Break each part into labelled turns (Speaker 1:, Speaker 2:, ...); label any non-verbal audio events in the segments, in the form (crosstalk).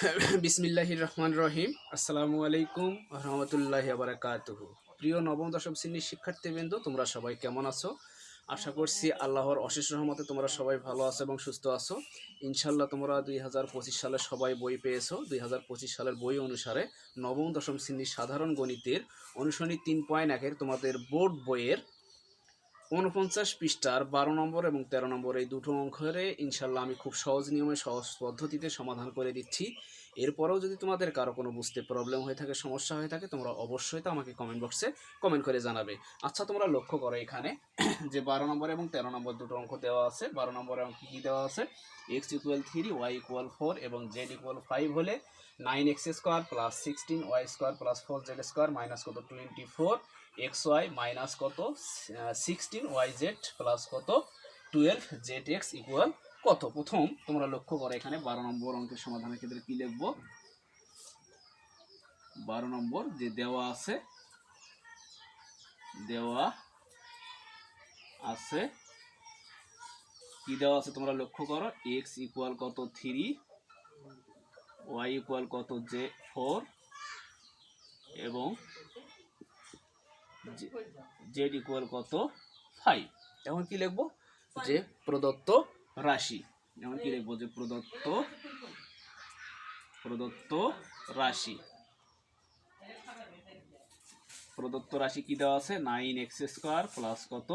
Speaker 1: (laughs) বিসমিল্লাহির রহমান রহিম। আসসালামু আলাইকুম রহমতুল্লাহ বারাকাতুহু। প্রিয় নবম, দশম শ্রেণির শিক্ষার্থীবৃন্দ, তোমরা সবাই কেমন আছো? আশা করছি আল্লাহর অশেষ রহমতে তোমরা সবাই ভালো আছো এবং সুস্থ আছো। ইনশাল্লাহ তোমরা দুই হাজার পঁচিশ সালে সবাই বই পেয়েছ। দুই হাজার পঁচিশ সালের বই অনুসারে নবম, দশম শ্রেণির সাধারণ গণিতের অনুশীলনী তিন পয়েন্ট একের তোমাদের বোর্ড বইয়ের উনপঞ্চাশ পৃষ্ঠার বারো নম্বর এবং তেরো নম্বর এই দুটো অঙ্করে ইনশাল্লাহ আমি খুব সহজ নিয়মে, সহজ পদ্ধতিতে সমাধান করে দিচ্ছি। এরপরেও যদি তোমাদের কারও কোনো বুঝতে প্রবলেম হয়ে থাকে, সমস্যা হয়ে থাকে, তোমরা অবশ্যই তো আমাকে কমেন্ট বক্সে কমেন্ট করে জানাবে। আচ্ছা তোমরা লক্ষ্য করো এখানে যে বারো নম্বর এবং তেরো নম্বর দুটো অঙ্ক দেওয়া আছে। বারো নম্বরে অঙ্ক কী দেওয়া আছে? X equal three Y equal four এবং জেড ইকুয়াল ফাইভ হলে nine X square plus sixteen Y square plus four Z square minus কত? Twenty four X Y minus কত? সিক্সটিন ওয়াই জেড প্লাস কত? টুয়েলভ জেড এক্স ইকুয়াল কত? প্রথম তোমরা লক্ষ্য করো এখানে বারো নম্বর অঙ্কের সমাধানের ক্ষেত্রে কি লিখব? বারো নম্বর যে দেওয়া আছে দেওয়া আছে, কি দেওয়া আছে তোমরা লক্ষ্য করো? এক্স ইকুয়াল কত? থ্রি ওয়াই ইকুয়াল কত? জে ফোর এবং জেড ইকুয়াল কত? ফাইভ এখন কি লিখব? যে প্রদত্ত রাশি। এখন কি লিখব? যে প্রদত্ত প্রদত্ত রাশি। প্রদত্ত রাশি কি দেওয়া আছে? নাইন এক্স স্কোয়ার প্লাস কত?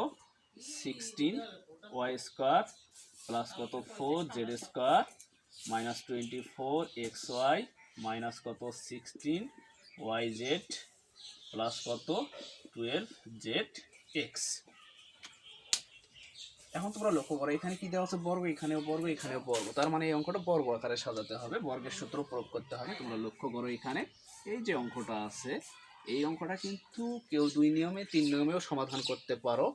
Speaker 1: সিক্সটিন ওয়াই স্কোয়ার প্লাস কত? Four Z square minus twenty four X Y minus কত? সিক্সটিন ওয়াই জেড প্লাস কত? টুয়েলভ জেড এক্স এখন তোমরা লক্ষ্য করো, এখানে কি দেওয়া আছে? বর্গ, এখানেও বর্গ এখানেও বর্গ। তার মানে এই অঙ্কটা বর্গ আকারে সাজাতে হবে, বর্গের সূত্র প্রয়োগ করতে হবে। তোমরা লক্ষ্য করো এখানে, এই যে অঙ্কটা আছে, এই অঙ্কটা কিন্তু কেউ দুই নিয়মে, তিন নিয়মেও সমাধান করতে পারো।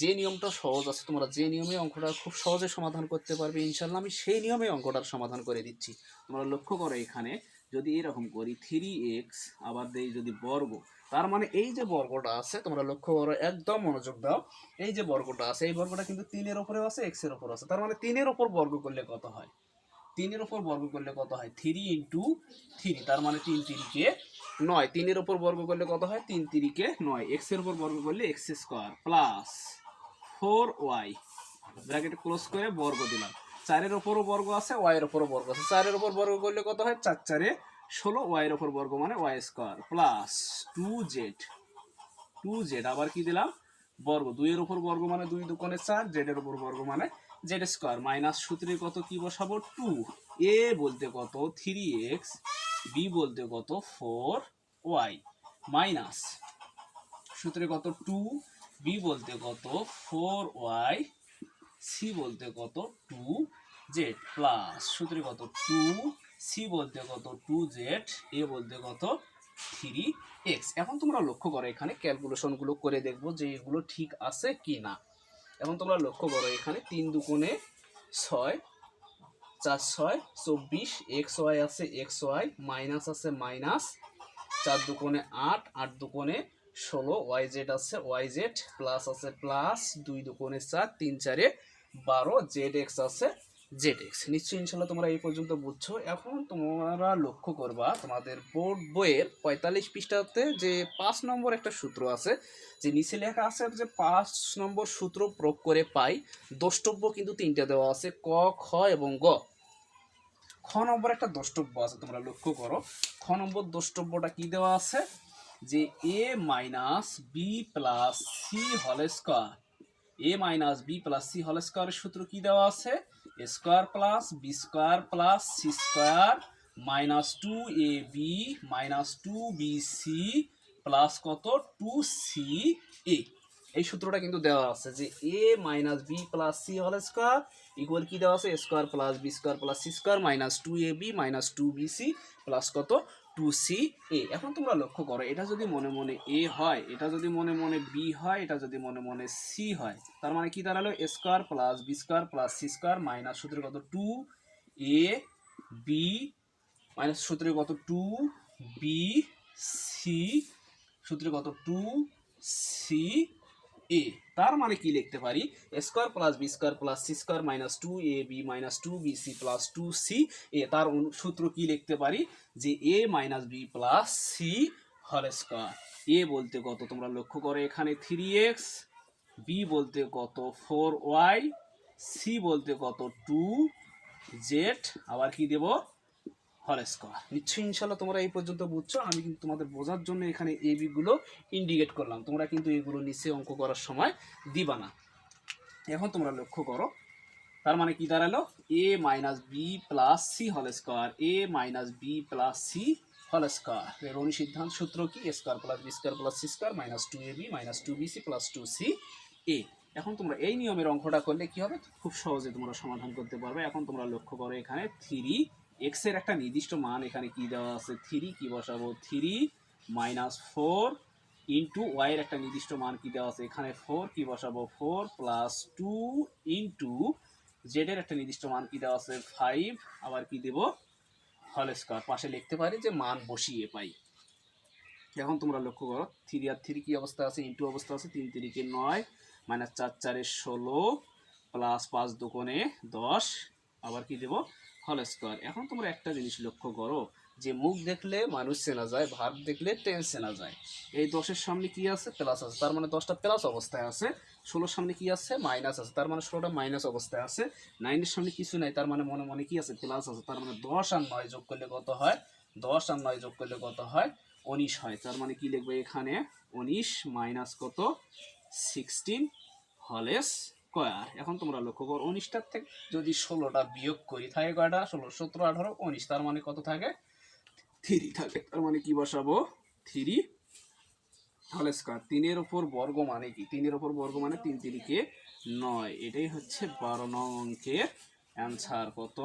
Speaker 1: যে নিয়মটা সহজ আছে, তোমরা যে নিয়মে অঙ্কটা খুব সহজে সমাধান করতে পারবে, ইনশাল্লাহ আমি সেই নিয়মে অঙ্কটার সমাধান করে দিচ্ছি। তোমরা লক্ষ্য করো এখানে যদি এরকম করি থ্রি এক্স আবার দেই যদি বর্গ, তার মানে এই যে বর্গটা আছে, তোমরা লক্ষ্য করো, একদম মনোযোগ দাও, এই যে বর্গটা আছে, এই বর্গটা কিন্তু তিনের ওপরেও আছে এক্সের ওপর আছে, তার মানে তিনের ওপর বর্গ করলে কত হয়? তিনের ওপর বর্গ করলে কত হয়? থ্রি ইন্টু থ্রি তার মানে তিন তিরিকে নয়, তিনের ওপর বর্গ করলে কত হয়? তিন তিরিকে নয় এক্সের ওপর বর্গ করলে X square plus four Y bracket close করে বর্গ দিলাম। চারের ওপরও বর্গ আছে, ওয়াইয়ের ওপরও বর্গ আছে। চারের ওপর বর্গ করলে কত হয়? চার চারে ষোলো, ওয়াইয়ের ওপর বর্গ মানে Y square plus two Z two Z আবার কি দিলাম? বর্গ। দুইয়ের ওপর বর্গ মানে দুই দুকোণে চার জেডের ওপর বর্গ মানে জেড স্কোয়ার। মাইনাস সূত্রে কত কি বসাবো? টু এ বলতে কত? থ্রি এক্স বি বলতে কত? ফোর ওয়াই মাইনাস সূত্রে কত? টু বি বলতে কত? ফোর ওয়াই সি বলতে কত? টু জেড প্লাস সূত্রে কত? টু সি বলতে কত? টু জেড এ বলতে কত? থ্রি এক্স এখন তোমরা লক্ষ্য করো, এখানে ক্যালকুলেশনগুলো করে দেখব যে এগুলো ঠিক আছে কি না এখন তোমরা লক্ষ্য করো, এখানে তিন দুকোণে ছয়, চার ছয়, চব্বিশ এক্স ওয়াই আছে এক্স ওয়াই মাইনাস আছে মাইনাস চার দুকোণে আট আট দুকোণে ষোলো ওয়াই জেড আছে ওয়াই জেড প্লাস আছে প্লাস দুই দুকোণে চার, তিন চারে বারো জেড এক্স আছে জেড এক্স নিশ্চয়ই ইনশাল্লাহ তোমরা এই পর্যন্ত বুঝছ। এখন তোমরা লক্ষ্য করবা, তোমাদের বোর্ড বইয়ের পঁয়তাল্লিশ পৃষ্ঠাতে যে পাঁচ নম্বর একটা সূত্র আছে, যে নিচে লেখা আছে যে পাঁচ নম্বর সূত্র প্রয়োগ করে পাই, দ্রষ্টব্য কিন্তু তিনটা দেওয়া আছে, ক, খ এবং গ। খ নম্বর একটা দ্রষ্টব্য আছে, তোমরা লক্ষ্য করো। খ নম্বর দ্রষ্টব্যটা কি দেওয়া আছে? যে A minus B plus C হল square A minus B plus C হল স্কোয়ারের সূত্র কি দেওয়া আছে? Square plus B square plus C square minus two A B minus two B C plus কত? টু সি এ এই সূত্রটা কিন্তু দেওয়া আছে যে A minus B plus C হল স্কোয়ার ইকুয়াল কি দেওয়া আছে? Square plus B square plus C square minus two A B minus two B C plus কত? টু সি এ এখন তোমরা লক্ষ্য করো, এটা যদি মনে মনে এ হয়, এটা যদি মনে মনে বি হয়, এটা যদি মনে মনে সি হয়, তার মানে কি দাঁড়াল? Square plus B square plus C square minus সূত্রে কত? টু এ বি মাইনাস সূত্রে কত? টু বি সি সূত্রে কত? টু সি এ তার মানে কি লিখতে পারি? Square plus B square plus C square minus two A B minus two B C plus two C A তার সূত্র কি লিখতে পারি? যে A minus B plus C হল স্কোয়ার এ বলতে কত? তোমরা লক্ষ্য করো এখানে থ্রি এক্স বি বলতে কত? ফোর ওয়াই সি বলতে কত? টু জেড আবার কি দেব? হল স্কোয়ার। নিশ্চয়ই ইনশাল্লাহ তোমরা এই পর্যন্ত বুঝছ, আমি কিন্তু তোমাদের বোঝার জন্য এখানে এ বিগুলো ইন্ডিকেট করলাম। তোমরা কিন্তু এগুলো নিচে অঙ্ক করার সময় দিবা না। এখন তোমরা লক্ষ্য করো, তার মানে কি দাঁড়াল? A minus B plus C হল square A minus B plus C হল স্কোয়ার এর অনুসিদ্ধান্ত সূত্র কি? A square plus B square plus C square minus two A B minus two B C plus two C A এখন তোমরা এই নিয়মের অঙ্কটা করলে কি হবে? খুব সহজে তোমরা সমাধান করতে পারবে। এখন তোমরা লক্ষ্য করো এখানে থ্রি এক্সের একটা নির্দিষ্ট মান এখানে কি দেওয়া আছে? থ্রি কি বসাবো? Three minus four into Y এর একটা নির্দিষ্ট মান কি দেওয়া আছে? এখানে ফোর কি বসাবো? Four plus two into Z এর একটা নির্দিষ্ট মান কি দেওয়া আছে? ফাইভ আবার কি দেব? হল স্কোয়ার পাশে লিখতে পারি যে মান বসিয়ে পাই। এখন তোমরা লক্ষ্য করো থ্রি আর থ্রি কি অবস্থা আছে? ইন্টু অবস্থা আছে তিন তিরিকে নয় মাইনাস চার চারে ষোলো প্লাস পাঁচ দোকানে দশ, আবার কি দেব? হল স্কোয়ার এখন তোমরা একটা জিনিস লক্ষ্য করো, যে মুখ দেখলে মানুষ চেনা যায়, ভাব দেখলে টেন্স চেনা যায়। এই দশের সামনে কি আছে? প্লাস আছে। তার মানে দশটা প্লাস অবস্থায় আছে। ষোলোর সামনে কি আছে? মাইনাস আছে। তার মানে ষোলোটা মাইনাস অবস্থায় আছে। নাইনের সামনে কিছু নাই। তার মানে মনে মনে কি আছে? প্লাস আছে। তার মানে দশ আর নয় যোগ করলে কত হয়? দশ আর নয় যোগ করলে কত হয়? উনিশ হয়। তার মানে কি লিখবে এখানে? উনিশ মাইনাস কত? সিক্সটিন হলেস স্কোয়ার এখন তোমরা লক্ষ্য করো, উনিশটার থেকে যদি ষোলোটা বিয়োগ করি, থাকে কয়টা? ষোলো, সতেরো, আঠারো, উনিশ, তার মানে কত থাকে? থ্রি থাকে, তার মানে কি বসাবো? থ্রি হল স্কোয়ার। তিনের ওপর বর্গ মানে কি? তিনের ওপর বর্গ মানে তিন তিরিকে নয়। এটাই হচ্ছে বারো নং অঙ্কের অ্যান্সার কত?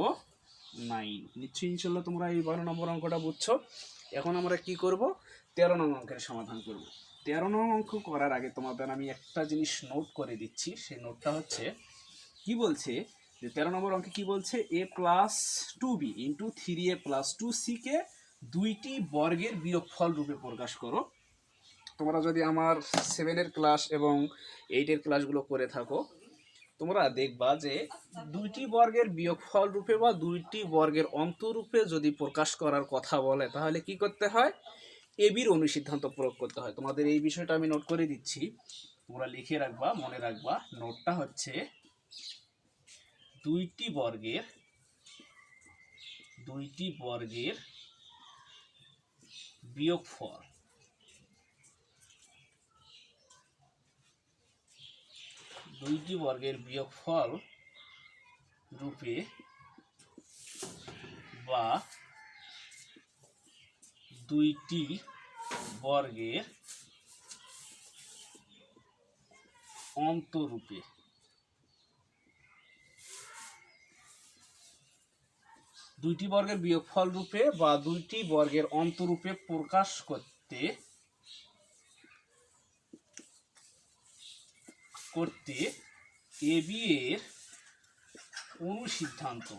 Speaker 1: নাইন নিশ্চয়ই ইনশাল্লাহ তোমরা এই বারো নম্বর অঙ্কটা বুঝছ। এখন আমরা কি করব? তেরো নং অঙ্কের সমাধান করব। তেরো নং অঙ্ক করার আগে তোমাদের আমি একটা জিনিস নোট করে দিচ্ছি। সেই নোটটা হচ্ছে, কি বলছে? যে তেরো নম্বর অঙ্কে কি বলছে? A plus two B into three A plus two সিকে দুইটি বর্গের বিয়োগফল রূপে প্রকাশ করো। তোমরা যদি আমার সেভেনের ক্লাস এবং এইটের ক্লাসগুলো করে থাকো, তোমরা দেখবা যে দুইটি বর্গের বিয়োগফল রূপে বা দুইটি বর্গের অন্তরূপে যদি প্রকাশ করার কথা বলে, তাহলে কি করতে হয়? এবির অনুসিদ্ধান্ত প্রয়োগ করতে হয়। তোমাদের এই বিষয়টা আমি নোট করে দিচ্ছি। তোমরা লিখে রাখবা, মনে রাখবা। নোটটা হচ্ছে দুইটি বর্গের দুইটি বর্গের বিয়োগফল। দুইটি বর্গের বিয়োগফল রূপে বা দুইটি বর্গের অন্তরূপে। দুইটি বর্গের বিয়োগফল রূপে বা দুইটি বর্গের অন্তরূপে প্রকাশ করতে করতে এ বি এর অনুসিদ্ধান্ত।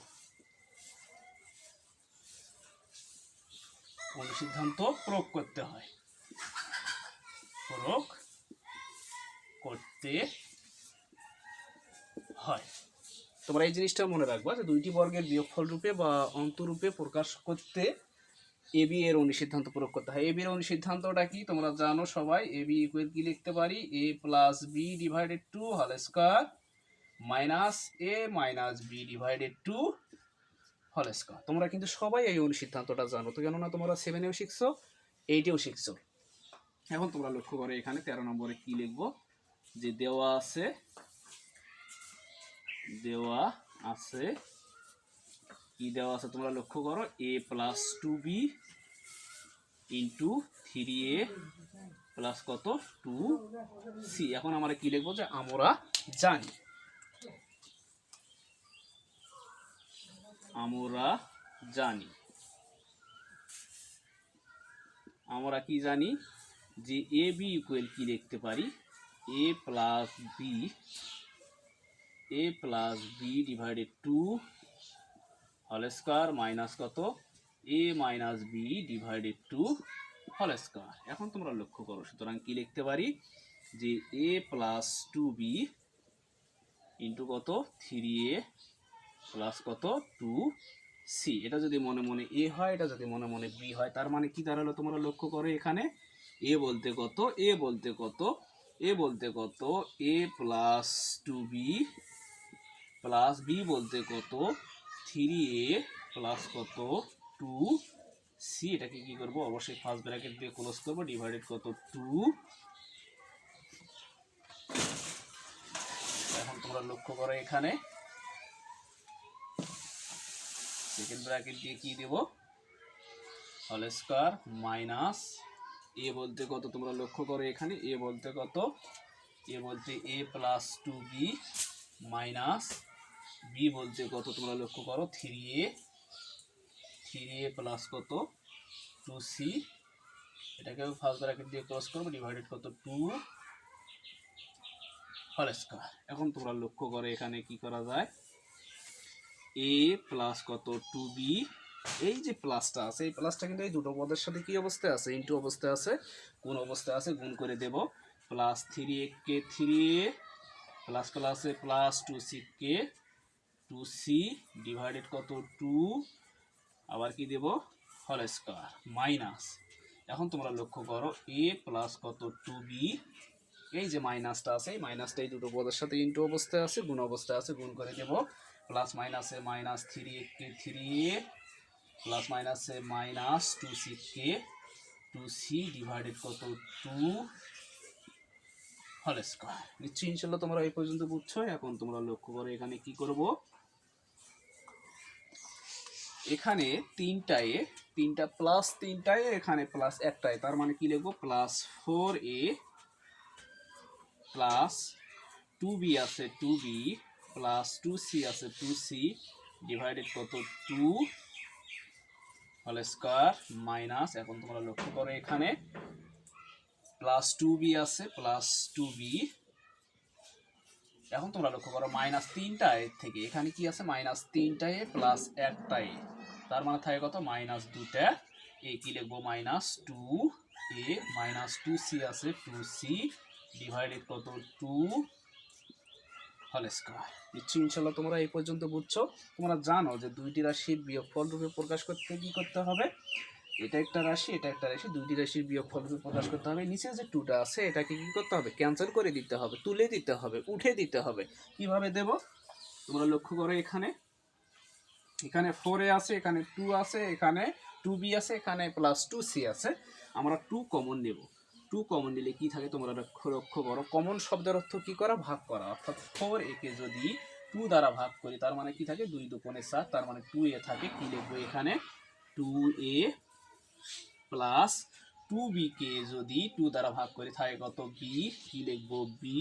Speaker 1: অনুসিদ্ধান্ত প্রয়োগ করতে হয়। প্রয়োগ করতে হয়। তোমরা এই জিনিসটা মনে রাখবা যে দুইটি বর্গের বিয়োগফল রূপে বা অন্তরূপে প্রকাশ করতে এ, বি এর অনুসিদ্ধান্ত প্রয়োগ করতে হয়। এ, বি, এর অনুসিদ্ধান্তটা কি? তোমরা জানো সবাই, এ, বি ইকুয়াল কি লিখতে পারি? A plus B divided two হল square minus A minus B divided two হল স্কোয়ার। তোমরা কিন্তু সবাই এই অনুসিদ্ধান্তটা জানো। তো কেননা তোমরা সেভেনেও শিখছো এইটেও শিখছো। এখন তোমরা লক্ষ্য করো, এখানে তেরো নম্বরে কি লিখব? যে দেওয়া আছে দেওয়া আছে, কি দেওয়া আছে তোমরা লক্ষ্য করো? A plus two B into three A plus কত? টু সি এখন আমরা কি লিখব? যে আমরা জানি। আমরা জানি। আমরা কি জানি? যে এ বি ইকুয়াল কি দেখতে পারি? A plus B, A plus B divided two হল স্কোয়ার মাইনাস কত? A minus B divided two হল স্কোয়ার এখন তোমরা লক্ষ্য করো, সুতরাং কি লিখতে পারি? যে A plus two B into কত? থ্রি এ প্লাস কত? টু সি এটা যদি মনে মনে এ হয়, এটা যদি মনে মনে বি হয়, তার মানে কি দাঁড়াল তোমরা লক্ষ্য করো এখানে? এ বলতে কত? এ বলতে কত? এ বলতে কত? A plus two B plus B বলতে কত? থ্রি এ প্লাস কত? টু সি এটাকে কি করব? অবশ্যই ফার্স্ট ব্র্যাকেট দিয়ে ক্লোজ করব ডিভাইডেড কত? টু এখন তোমরা লক্ষ্য করো এখানে। সেকেন্ড ব্র্যাকেট দিয়ে কি দেব? হল স্কোয়ার মাইনাস এ বলতে কত? তোমরা লক্ষ্য করো এখানে এ বলতে কত? এ বলতে A plus two B minus B বলতে কত? তোমরা লক্ষ্য করো three A three A plus কত? টু সি এটাকে ফার্স্ট ব্র্যাকেট দিয়ে ক্রস করব ডিভাইডেড কত? টু হল স্কোয়ার এখন তোমরা লক্ষ্য করো এখানে কি করা যায়? এ প্লাস কত টু বি এই যে প্লাসটা আছে, এই প্লাসটা কিন্তু এই দুটো পদের সাথে কি অবস্থায় আছে? ইন্টু অবস্থায় আছে কোন অবস্থায় আছে, গুণ করে দেব। প্লাস থ্রি এ কে থ্রি এ প্লাস প্লাসে প্লাস টু সি কে টু সি ডিভাইডেড কত টু আবার কি দেব? হল স্কোয়ার মাইনাস এখন তোমরা লক্ষ্য করো এ প্লাস কত টু বি এই যে মাইনাসটা আছে, এই মাইনাসটা এই দুটো পদের সাথে ইন্টু অবস্থায় আছে, গুণ অবস্থায় আছে, গুণ করে দেব। প্লাস মাইনাসে মাইনাস থ্রি কে থ্রি প্লাস মাইনাসে মাইনাস টু সি কে টু সি ডিভাইডেড কত টু হল স্কোয়ার নিশ্চয়ই ইনশাল্লাহ তোমরা এই পর্যন্ত বুঝছ। এখন তোমরা লক্ষ্য করো এখানে কি করব? এখানে তিনটায়, তিনটা প্লাস তিনটায়, এখানে প্লাস একটায়। তার মানে কি লিখব? Plus four A plus two B আছে two B plus two C আছে টু সি ডিভাইডেড কত? টু হল স্কোয়ার মাইনাস এখন তোমরা লক্ষ্য করো এখানে প্লাস টু বি আছে প্লাস টু বি এখন তোমরা লক্ষ্য করো মাইনাস তিনটায় থেকে, এখানে কি আছে? মাইনাস তিনটায় প্লাস একটায় তার মানে থাকে কত? মাইনাস দুটা এ কি লিখব? Minus two A minus two C আছে টু সি ডিভাইডেড কত? টু হল স্কোয়ার ইনশাল্লাহ তোমরা এই পর্যন্ত বুঝছ। তোমরা জানো যে দুইটি রাশির বিয়োগফল রূপে প্রকাশ করতে কি করতে হবে? এটা একটা রাশি, এটা একটা রাশি, দুইটি রাশির বিয়োগফল রূপে প্রকাশ করতে হবে। নিচে যে টুটা আছে, এটাকে কি করতে হবে? ক্যান্সেল করে দিতে হবে, তুলে দিতে হবে, উঠে দিতে হবে। কীভাবে দেব? তোমরা লক্ষ্য করো এখানে। এখানে ফোরে আছে, এখানে টু আছে, এখানে টু বি আছে, এখানে প্লাস টু সি আছে। আমরা টু কমন নেব। টু কমন নিলে কি থাকে? তোমরা লক্ষ্য লক্ষ্য করো। কমন শব্দের অর্থ কি করা? ভাগ করা। অর্থাৎ ফোর একে যদি টু দ্বারা ভাগ করি, তার মানে কি থাকে? দুই দুপনে সাত, তার মানে টু এ থাকে। কি লিখব এখানে? টু এ প্লাস টু বিকে যদি টু দ্বারা ভাগ করি, থাকে কত বি কি লিখব? বি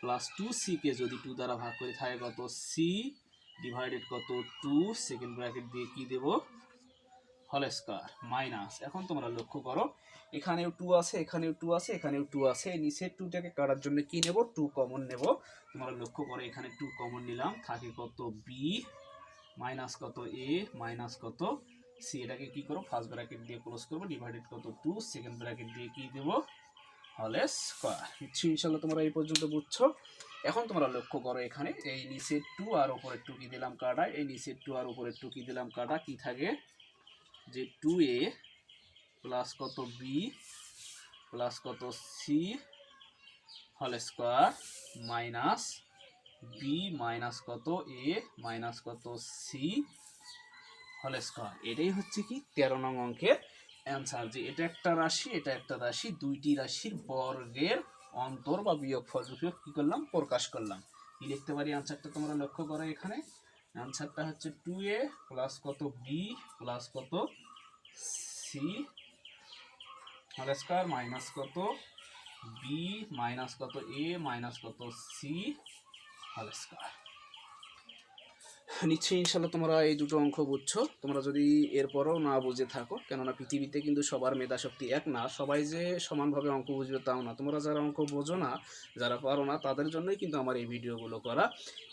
Speaker 1: প্লাস টু সিকে যদি টু দ্বারা ভাগ করি, থাকে কত সি ডিভাইডেড কত টু সেকেন্ড ব্র্যাকেট দিয়ে কি দেব? হল স্কোয়ার মাইনাস এখন তোমরা লক্ষ্য করো এখানেও টু আছে, এখানেও টু আছে, এখানেও টু আছে। নিচের টুটাকে কাটার জন্য কি নেব? টু কমন নেব। তোমরা লক্ষ্য করো, এখানে টু কমন নিলাম। থাকে কত বি মাইনাস কত এ মাইনাস কত সি এটাকে কি করো? ফার্স্ট ব্র্যাকেট দিয়ে ক্লোজ করব ডিভাইডেড কত টু সেকেন্ড ব্র্যাকেট দিয়ে কি দেব? হলে স্কোয়ার নিশ্চয়ই ইনশাল্লাহ তোমরা এই পর্যন্ত বুঝছ। এখন তোমরা লক্ষ্য করো এখানে, এই নিচের টু আর উপরের টু কি দিলাম কাটা এই নিচের টু আর উপরের টু কি দিলাম কাটা? কি থাকে? যে টু এ প্লাস কত বি প্লাস কত সি হল স্কোয়ার মাইনাস বি মাইনাস কত এ মাইনাস কত সি হল স্কোয়ার এটাই হচ্ছে কি তেরো নং অঙ্কের অ্যান্সার যে এটা একটা রাশি, এটা একটা রাশি, দুইটি রাশির বর্গের অন্তর বা বিয়োগফল। রূপে কি করলাম? প্রকাশ করলাম। কি লিখতে পারি? অ্যান্সারটা তোমরা লক্ষ্য করো এখানে। অ্যান্সারটা হচ্ছে টু এ প্লাস কত বি প্লাস কত সি হল স্কোয়ার মাইনাস কত? বি মাইনাস কত? এ মাইনাস কত? সি হল স্কোয়ার নিশ্চয়ই ইনশাল্লাহ তোমরা এই দুটো অঙ্ক বুঝছ। তোমরা যদি এরপরও না বুঝে থাকো, কেননা পৃথিবীতে কিন্তু সবার মেধা শক্তি এক না, সবাই যে সমানভাবে অঙ্ক বুঝবে তাও না। তোমরা যারা অঙ্ক বোঝো না, যারা পারো না, তাদের জন্যই কিন্তু আমার এই ভিডিওগুলো করা।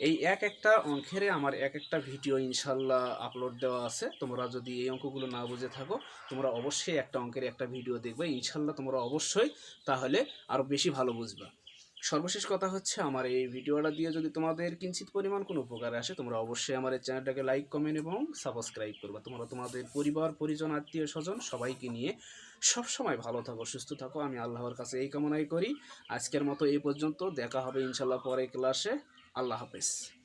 Speaker 1: এই এক একটা অঙ্কের আমার এক একটা ভিডিও ইনশাল্লাহ আপলোড দেওয়া আছে। তোমরা যদি এই অঙ্কগুলো না বুঝে থাকো, তোমরা অবশ্যই একটা অঙ্কের একটা ভিডিও দেখবে। ইনশাল্লাহ তোমরা অবশ্যই তাহলে আরও বেশি ভালো বুঝবা। সর্বশেষ কথা হচ্ছে আমার এই ভিডিওটা দিয়ে যদি তোমাদের কিঞ্চিত পরিমাণ কোনো উপকার আসে, তোমরা অবশ্যই আমার এই চ্যানেলটাকে লাইক কমেন্ট এবং সাবস্ক্রাইব করবা। তোমরা তোমাদের পরিবার, পরিজন, আত্মীয়, স্বজন সবাইকে নিয়ে সব সময় ভালো থাকো, সুস্থ থাকো। আমি আল্লাহর কাছে এই কামনাই করি। আজকের মতো এই পর্যন্ত। দেখা হবে ইনশাল্লাহ পরে ক্লাসে আল্লাহ হাফেজ।